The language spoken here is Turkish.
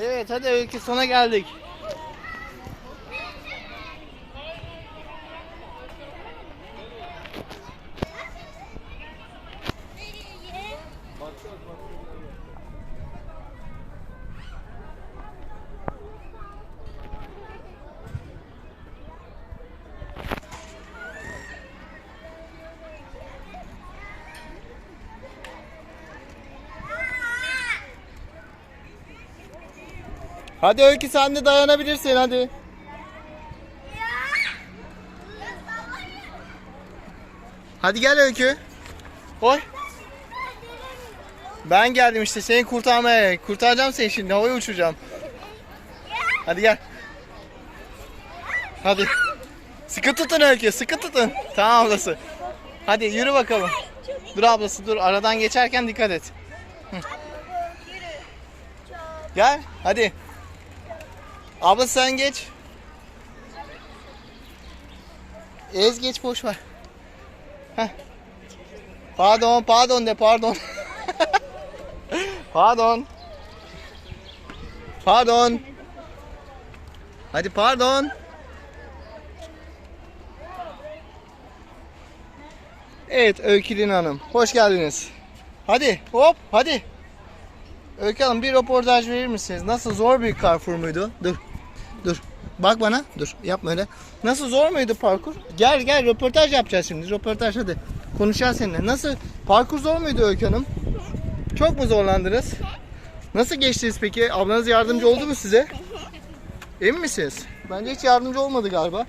Evet hadi öykü sona geldik. Hadi öykü sen de dayanabilirsin hadi. Hadi gel öykü. Oy. Ben geldim işte seni kurtarmaya. Kurtaracağım seni şimdi havaya uçuracağım. Hadi gel. Hadi. Sıkı tutun öykü sıkı tutun. Tamam ablası. Hadi yürü bakalım. Dur ablası dur aradan geçerken dikkat et. Hı. Gel hadi. Abla sen geç. Ez geç boş ver. Pardon pardon de pardon. pardon. Pardon. Hadi pardon. Evet Öykülin Hanım. Hoş geldiniz. Hadi hop hadi. Öykü Hanım bir röportaj verir misiniz? Nasıl zor bir Carrefour muydu? Dur. Dur. Bak bana. Dur. Yapma öyle. Nasıl zor muydu parkur? Gel gel röportaj yapacağız şimdi. Röportaj hadi. Konuşacağız seninle. Nasıl? Parkur zor muydu Öykü Hanım? Çok mu zorlandınız? Nasıl geçtiniz peki? Ablanız yardımcı oldu mu size? Emin misiniz? Bence hiç yardımcı olmadı galiba.